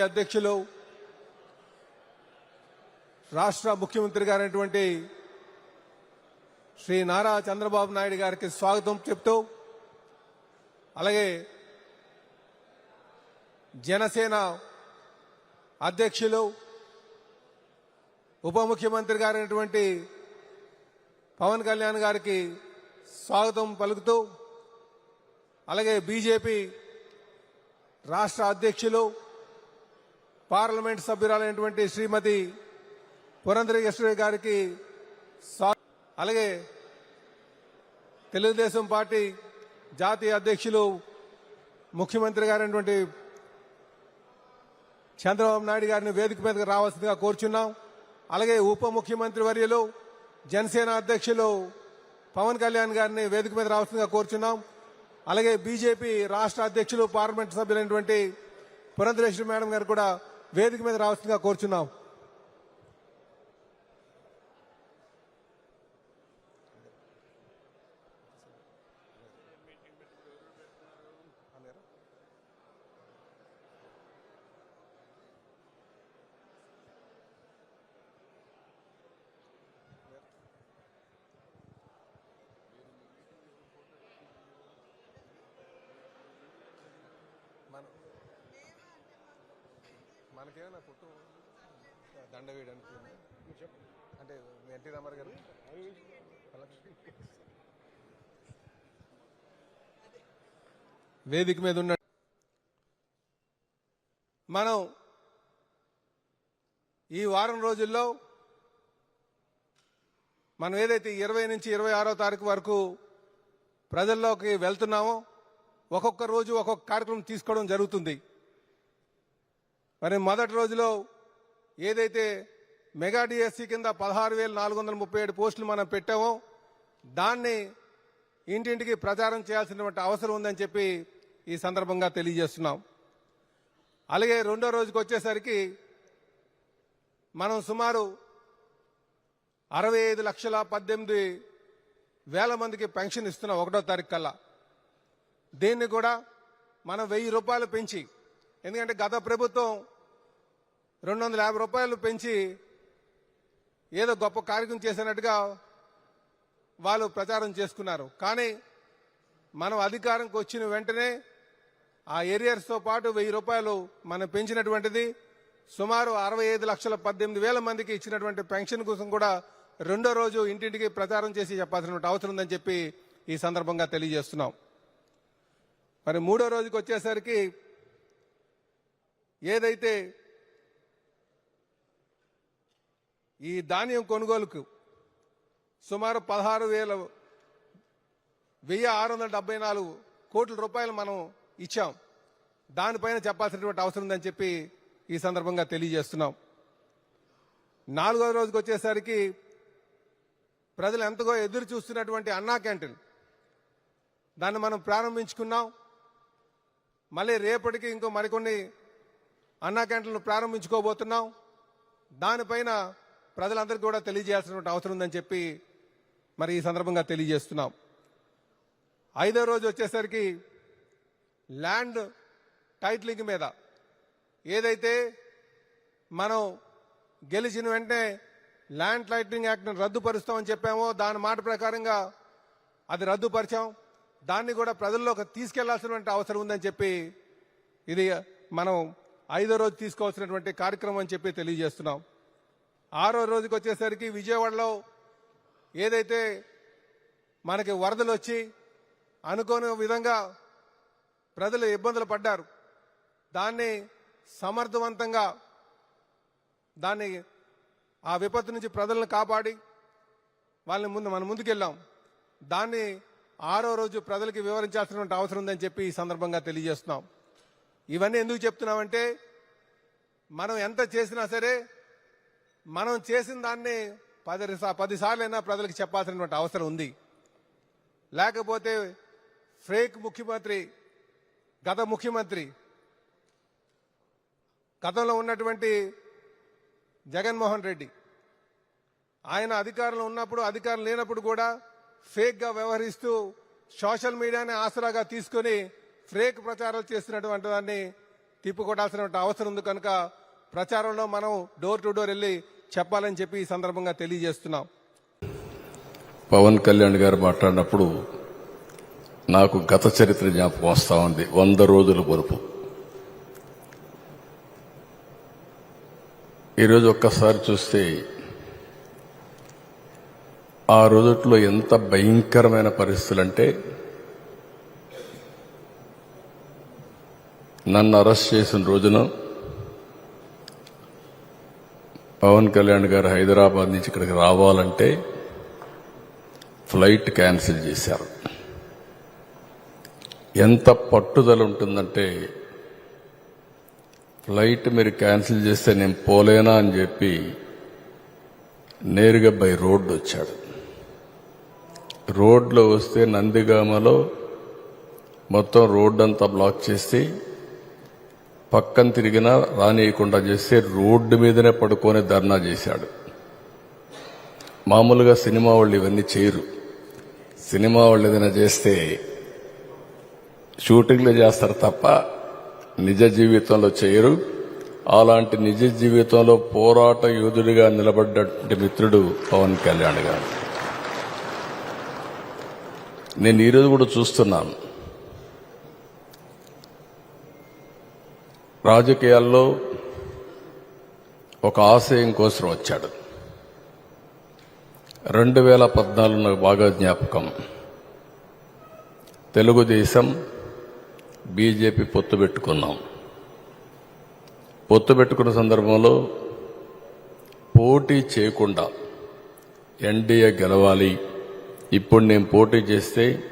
అధ్యక్షులు రాష్ట్ర ముఖ్యమంత్రి గారైనటువంటి శ్రీ నారా చంద్రబాబు నాయుడు గారికి స్వాగతం చెప్తూ అలాగే జనసేన అధ్యక్షులు ఉప ముఖ్యమంత్రి గారైనటువంటి పవన్ కళ్యాణ్ గారికి స్వాగతం పలుకుతూ అలాగే బీజేపీ రాష్ట్ర అధ్యక్షులు పార్లమెంట్ సభ్యురాలైనటువంటి శ్రీమతి పురంధరేశ్వరి గారికి అలాగే తెలుగుదేశం పార్టీ జాతీయ అధ్యక్షులు ముఖ్యమంత్రి గారైనటువంటి చంద్రబాబు నాయుడు గారిని వేదిక మీదకి రావాల్సిందిగా కోరుచున్నాం. అలాగే ఉప ముఖ్యమంత్రి వర్యులు జనసేన అధ్యక్షులు పవన్ కళ్యాణ్ గారిని వేదిక మీద రావాల్సిందిగా కోరుచున్నాం. అలాగే బీజేపీ రాష్ట్ర అధ్యక్షులు పార్లమెంట్ సభ్యులైనటువంటి పురంధరేశ్వరి మేడం గారు కూడా వేదిక మీద రావాల్సిందిగా కోరుచున్నాం. మనకేమైనా ఫోటో దండ వేయడానికి అంటే ఎన్టీ రామారావు గారు వేదిక మీద ఉన్న మనం ఈ వారం రోజుల్లో మనం ఏదైతే ఇరవై నుంచి ఇరవై ఆరో తారీఖు వరకు ప్రజల్లోకి వెళ్తున్నామో ఒక్కొక్క రోజు ఒక్కొక్క కార్యక్రమం తీసుకోవడం జరుగుతుంది. మరి మొదటి రోజులో ఏదైతే మెగా డిఎస్సి కింద పదహారు వేల నాలుగు వందల ముప్పై ఏడు పోస్టులు మనం పెట్టామో దాన్ని ఇంటింటికి ప్రచారం చేయాల్సినటువంటి అవసరం ఉందని చెప్పి ఈ సందర్భంగా తెలియజేస్తున్నాం. అలాగే రెండో రోజుకి వచ్చేసరికి మనం సుమారు అరవై ఐదు లక్షల పద్దెనిమిది వేల మందికి పెన్షన్ ఇస్తున్నాం ఒకటో తారీఖు కల్లా. దీన్ని కూడా మనం వెయ్యి రూపాయలు పెంచి ఎందుకంటే గత ప్రభుత్వం రెండు వందల యాభై రూపాయలు పెంచి ఏదో గొప్ప కార్యక్రమం చేసినట్టుగా వాళ్ళు ప్రచారం చేసుకున్నారు. కానీ మనం అధికారంకి వచ్చిన వెంటనే ఆ ఏరియర్స్తో పాటు వెయ్యి రూపాయలు మనం పెంచినటువంటిది సుమారు అరవై ఐదు లక్షల పద్దెనిమిది వేల మందికి ఇచ్చినటువంటి పెన్షన్ కోసం కూడా రెండో రోజు ఇంటింటికి ప్రచారం చేసి చెప్పాల్సిన అవసరం ఉందని చెప్పి ఈ సందర్భంగా తెలియజేస్తున్నాం. మరి మూడో రోజుకి వచ్చేసరికి ఏదైతే ఈ ధాన్యం కొనుగోలుకు సుమారు పదహారు వేల వెయ్యి ఆరు వందల డెబ్బై నాలుగు కోట్ల రూపాయలు మనం ఇచ్చాం. దానిపైన చెప్పాల్సినటువంటి అవసరం ఉందని చెప్పి ఈ సందర్భంగా తెలియజేస్తున్నాం. నాలుగో రోజుకి వచ్చేసరికి ప్రజలు ఎంతగో ఎదురు చూస్తున్నటువంటి అన్నా క్యాంటీన్. దాన్ని మనం ప్రారంభించుకున్నాం. మళ్ళీ రేపటికి ఇంకో మరికొన్ని అన్నా క్యాంటీన్లు ప్రారంభించుకోబోతున్నాం. దానిపైన ప్రజలందరికీ కూడా తెలియజేయాల్సినటువంటి అవసరం ఉందని చెప్పి మరి ఈ సందర్భంగా తెలియజేస్తున్నాం. ఐదో రోజు వచ్చేసరికి ల్యాండ్ టైటిలింగ్ మీద ఏదైతే మనం గెలిచిన వెంటనే ల్యాండ్ టైటిలింగ్ యాక్ట్ని రద్దుపరుస్తామని చెప్పామో దాని మాట ప్రకారంగా అది రద్దుపరిచాం. దాన్ని కూడా ప్రజల్లోకి తీసుకెళ్ళాల్సినటువంటి అవసరం ఉందని చెప్పి ఇది మనం ఐదో రోజు తీసుకోవాల్సినటువంటి కార్యక్రమం అని చెప్పి తెలియజేస్తున్నాం. ఆరో రోజుకి వచ్చేసరికి విజయవాడలో ఏదైతే మనకి వరదలు వచ్చి అనుకోని విధంగా ప్రజలు ఇబ్బందులు పడ్డారు దాన్ని సమర్థవంతంగా దాన్ని ఆ విపత్తు నుంచి ప్రజలను కాపాడి వాళ్ళని ముందు మనం ముందుకెళ్ళాం. దాన్ని ఆరో రోజు ప్రజలకి వివరించాల్సినటువంటి అవసరం ఉందని చెప్పి ఈ సందర్భంగా తెలియజేస్తున్నాం. ఇవన్నీ ఎందుకు చెప్తున్నామంటే మనం ఎంత చేసినా సరే మనం చేసిన దాన్ని పది పది సార్లైనా ప్రజలకు చెప్పాల్సినటువంటి అవసరం ఉంది. లేకపోతే ఫేక్ ముఖ్యమంత్రి గత ముఖ్యమంత్రి గతంలో ఉన్నటువంటి జగన్మోహన్ రెడ్డి ఆయన అధికారంలో ఉన్నప్పుడు అధికారం లేనప్పుడు కూడా ఫేక్గా వ్యవహరిస్తూ సోషల్ మీడియాని ఆసరాగా తీసుకొని ఫేక్ ప్రచారాలు చేస్తున్నటువంటి దాన్ని తిప్పుకొట్టాల్సిన అవసరం ఉంది కనుక ప్రచారంలో మనం డోర్ టు డోర్ వెళ్ళి చెప్పాలని చెప్పి ఈ సందర్భంగా తెలియజేస్తున్నాం. పవన్ కళ్యాణ్ గారు మాట్లాడినప్పుడు నాకు గత చరిత్ర జ్ఞాపకం వస్తూ ఉంది. వంద రోజుల పొరుపు. ఈరోజు ఒక్కసారి చూస్తే ఆ రోజుట్లో ఎంత భయంకరమైన పరిస్థితులు అంటే నన్ను అరెస్ట్ చేసిన రోజున పవన్ కళ్యాణ్ గారు హైదరాబాద్ నుంచి ఇక్కడికి రావాలంటే ఫ్లైట్ క్యాన్సిల్ చేశారు. ఎంత పట్టుదల ఉంటుందంటే ఫ్లైట్ మీరు క్యాన్సిల్ చేస్తే నేను పోలేనా అని చెప్పి నేరుగా బై రోడ్డు వచ్చాడు. రోడ్లో వస్తే నందిగామలో మొత్తం రోడ్డు అంతా బ్లాక్ చేసి పక్కన తిరిగినా రానియకుండా చేస్తే రోడ్డు మీదనే పడుకొని ధర్నా చేశాడు. మామూలుగా సినిమా వాళ్ళు ఇవన్నీ చేయరు. సినిమా వాళ్ళు ఏదైనా చేస్తే షూటింగ్లు చేస్తారు తప్ప నిజ జీవితంలో చేయరు. అలాంటి నిజ జీవితంలో పోరాట యోధుడిగా నిలబడ్డటువంటి మిత్రుడు పవన్ కళ్యాణ్ గారు. నేను ఈరోజు కూడా చూస్తున్నాను. రాజకీయాల్లో ఒక ఆశయం కోసం వచ్చాడు. రెండు వేల పద్నాలుగు నాకు బాగా జ్ఞాపకం. తెలుగుదేశం బీజేపీ పొత్తు పెట్టుకున్నాం. పొత్తు పెట్టుకున్న సందర్భంలో పోటీ చేయకుండా ఎన్డీఏ గెలవాలి. ఇప్పుడు నేను పోటీ చేస్తే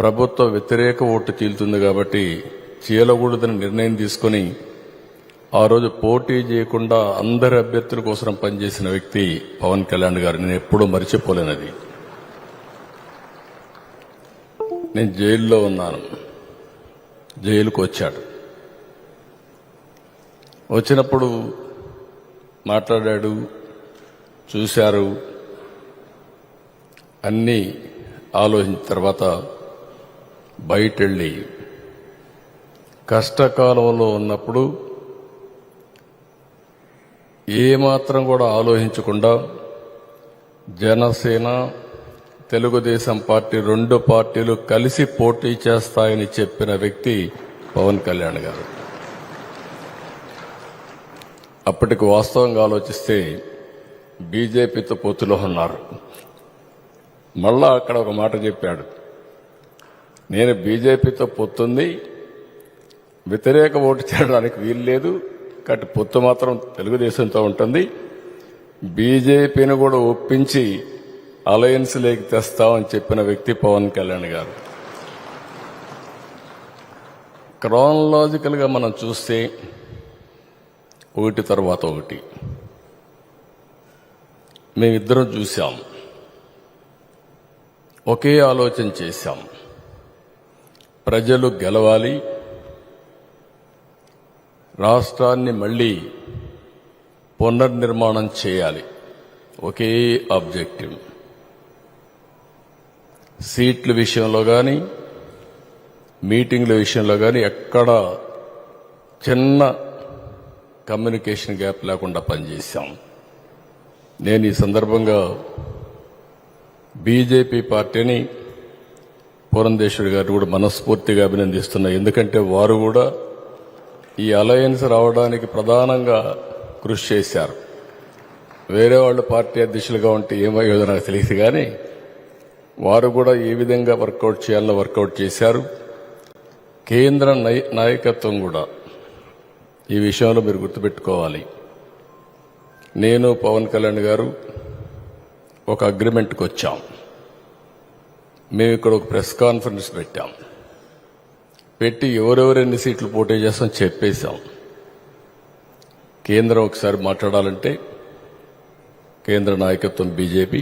ప్రభుత్వ వ్యతిరేక ఓటు చీలుతుంది కాబట్టి చీలకూడదని నిర్ణయం తీసుకొని ఆ రోజు పోటీ చేయకుండా అందరి అభ్యర్థుల కోసం పనిచేసిన వ్యక్తి పవన్ కళ్యాణ్ గారు. నేను ఎప్పుడూ మరిచిపోలేనది. నేను జైల్లో ఉన్నాను. జైలుకు వచ్చాడు. వచ్చినప్పుడు మాట్లాడాడు చూశారు. అన్నీ ఆలోచించిన తర్వాత బయటెళ్ళి కష్టకాలంలో ఉన్నప్పుడు ఏమాత్రం కూడా ఆలోచించకుండా జనసేన తెలుగుదేశం పార్టీ రెండు పార్టీలు కలిసి పోటీ చేస్తాయని చెప్పిన వ్యక్తి పవన్ కళ్యాణ్ గారు. అప్పటికి వాస్తవంగా ఆలోచిస్తే బీజేపీతో పొత్తులో ఉన్నారు. మళ్ళా అక్కడ ఒక మాట చెప్పాడు. నేను బీజేపీతో పొత్తుంది వ్యతిరేక ఓటు చేయడానికి వీలు లేదు కాబట్టి పొత్తు మాత్రం తెలుగుదేశంతో ఉంటుంది. బీజేపీని కూడా ఒప్పించి అలయన్స్ లేకి తెస్తామని చెప్పిన వ్యక్తి పవన్ కళ్యాణ్ గారు. క్రోనలాజికల్గా మనం చూస్తే ఒకటి తర్వాత ఒకటి. మేమిద్దరం చూశాం. ఒకే ఆలోచన చేశాం. ప్రజలు గెలవాలి. రాష్ట్రాన్ని మళ్ళీ పునర్నిర్మాణం చేయాలి. ఒకే ఆబ్జెక్టివ్. సీట్ల విషయంలో కానీ మీటింగ్ల విషయంలో కానీ ఎక్కడ చిన్న కమ్యూనికేషన్ గ్యాప్ లేకుండా పనిచేశాం. నేను ఈ సందర్భంగా బీజేపీ పార్టీని పురంధేశ్వరి గారు కూడా మనస్ఫూర్తిగా అభినందిస్తున్నా. ఎందుకంటే వారు కూడా ఈ అలయన్స్ రావడానికి ప్రధానంగా కృషి చేశారు. వేరే వాళ్ళు పార్టీ అధ్యక్షులుగా ఉంటే ఏమయ్యేదో నాకు తెలియదు కానీ వారు కూడా ఏ విధంగా వర్కౌట్ చేయాలో వర్కౌట్ చేశారు. కేంద్ర నై- నాయకత్వం కూడా ఈ విషయంలో మీరు గుర్తుపెట్టుకోవాలి. నేను పవన్ కళ్యాణ్ గారు ఒక అగ్రిమెంట్కి వచ్చాం మేము ఇక్కడ ఒక ప్రెస్ కాన్ఫరెన్స్ పెట్టాం. పెట్టి ఎవరెవరు ఎన్ని సీట్లు పోటీ చేస్తాం చెప్పేశాం. కేంద్రం ఒకసారి మాట్లాడాలంటే కేంద్ర నాయకత్వం బీజేపీ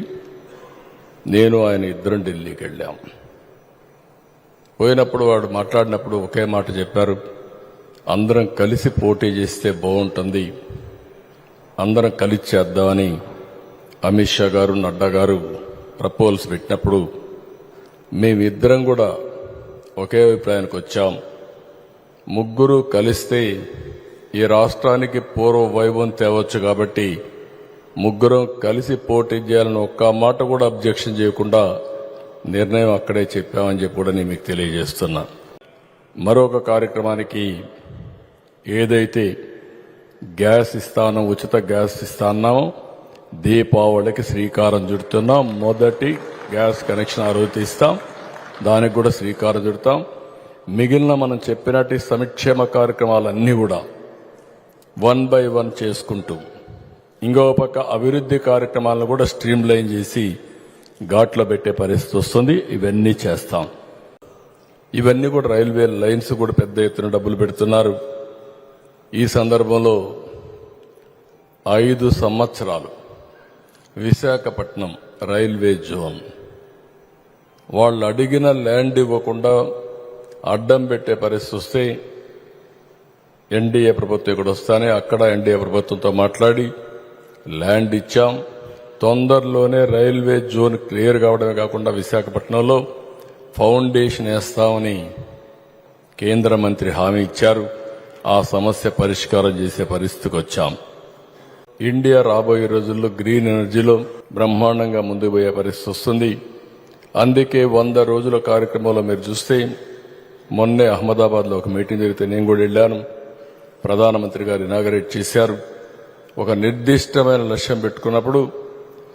నేను ఆయన ఇద్దరం ఢిల్లీకి వెళ్ళాం. పోయినప్పుడు వాడు మాట్లాడినప్పుడు ఒకే మాట చెప్పారు అందరం కలిసి పోటీ చేస్తే బాగుంటుంది అందరం కలిసి చేద్దామని అమిత్ షా గారు నడ్డా గారు ప్రపోజల్స్ పెట్టినప్పుడు మేమిద్దరం కూడా ఒకే అభిప్రాయానికి వచ్చాం. ముగ్గురు కలిస్తే ఈ రాష్ట్రానికి పూర్వ వైభవం తేవచ్చు కాబట్టి ముగ్గురం కలిసి పోటీ చేయాలని ఒక్క మాట కూడా అబ్జెక్షన్ చేయకుండా నిర్ణయం అక్కడే చెప్పామని చెప్పి కూడా నేను మీకు తెలియజేస్తున్నా. మరొక కార్యక్రమానికి ఏదైతే గ్యాస్ ఇస్తానో ఉచిత గ్యాస్ ఇస్తాన్నామో దీపావళికి శ్రీకారం చుడుతున్నాం. మొదటి గ్యాస్ కనెక్షన్ ఆ రోజు తీస్తాం. దానికి కూడా శ్రీకారం చుడతాం. మిగిలిన మనం చెప్పినట్టు సంక్షేమ కార్యక్రమాలన్నీ కూడా వన్ బై వన్ చేసుకుంటూ ఇంకో పక్క అభివృద్ధి కార్యక్రమాలను కూడా స్ట్రీమ్ లైన్ చేసి ఘాట్లో పెట్టే పరిస్థితి వస్తుంది. ఇవన్నీ చేస్తాం. ఇవన్నీ కూడా రైల్వే లైన్స్ కూడా పెద్ద ఎత్తున డబ్బులు పెడుతున్నారు. ఈ సందర్భంలో ఐదు సంవత్సరాలు విశాఖపట్నం రైల్వే జోన్ వాళ్ళు అడిగిన ల్యాండ్ ఇవ్వకుండా అడ్డం పెట్టే పరిస్థితి వస్తే ఎన్డీఏ ప్రభుత్వం ఇక్కడ వస్తానే అక్కడ ఎన్డీఏ ప్రభుత్వంతో మాట్లాడి ల్యాండ్ ఇచ్చాం. తొందరలోనే రైల్వే జోన్ క్లియర్ కావడమే కాకుండా విశాఖపట్నంలో ఫౌండేషన్ వేస్తామని కేంద్ర మంత్రి హామీ ఇచ్చారు. ఆ సమస్య పరిష్కారం చేసే పరిస్థితికి వచ్చాం. ఇండియా రాబోయే రోజుల్లో గ్రీన్ ఎనర్జీలో బ్రహ్మాండంగా ముందుకు పోయే పరిస్థితి వస్తుంది. అందుకే వంద రోజుల కార్యక్రమంలో మీరు చూస్తే మొన్నే అహ్మదాబాద్లో ఒక మీటింగ్ జరిగితే నేను కూడా వెళ్ళాను. ప్రధానమంత్రి గారు ఇనాగరేట్ చేశారు. ఒక నిర్దిష్టమైన లక్ష్యం పెట్టుకున్నప్పుడు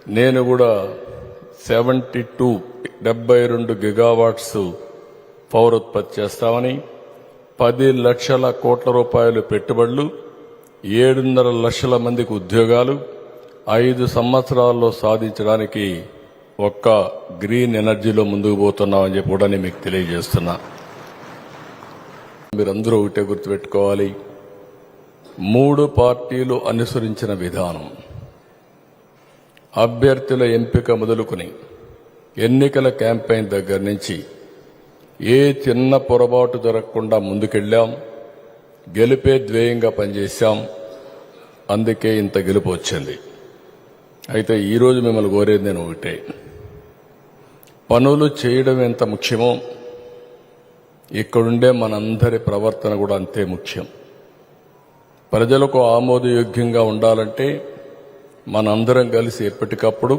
నేను కూడా సెవెంటీ టూ డెబ్బై రెండు గిగావాట్స్ పవర్ ఉత్పత్తి చేస్తామని పది లక్షల కోట్ల రూపాయలు పెట్టుబడులు ఏడున్నర లక్షల మందికి ఉద్యోగాలు ఐదు సంవత్సరాల్లో సాధించడానికి ఒక్క గ్రీన్ ఎనర్జీలో ముందుకు పోతున్నామని చెప్పి కూడా నేను మీకు తెలియజేస్తున్నా. మీరందరూ ఒకటే గుర్తుపెట్టుకోవాలి. మూడు పార్టీలు అనుసరించిన విధానం. అభ్యర్థుల ఎంపిక మొదలుకొని ఎన్నికల క్యాంపెయిన్ దగ్గర నుంచి ఏ చిన్న పొరపాటు జరగకుండా ముందుకెళ్ళాం. గెలిపే ధ్యేయంగా పనిచేశాం. అందుకే ఇంత గెలుపు వచ్చింది. అయితే ఈరోజు మిమ్మల్ని కోరేది నేను ఒకటే. పనులు చేయడం ఎంత ముఖ్యమో ఇక్కడుండే మనందరి ప్రవర్తన కూడా అంతే ముఖ్యం. ప్రజలకు ఆమోదయోగ్యంగా ఉండాలంటే మనందరం కలిసి ఎప్పటికప్పుడు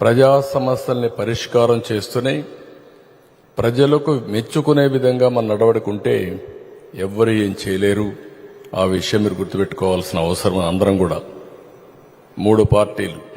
ప్రజా సమస్యల్ని పరిష్కారం చేస్తూనే ప్రజలకు మెచ్చుకునే విధంగా మన నడవడుకుంటే ఎవ్వరు ఏం చేయలేరు. ఆ విషయం మీరు గుర్తుపెట్టుకోవాల్సిన అవసరం అందరం కూడా. మూడు పార్టీలు.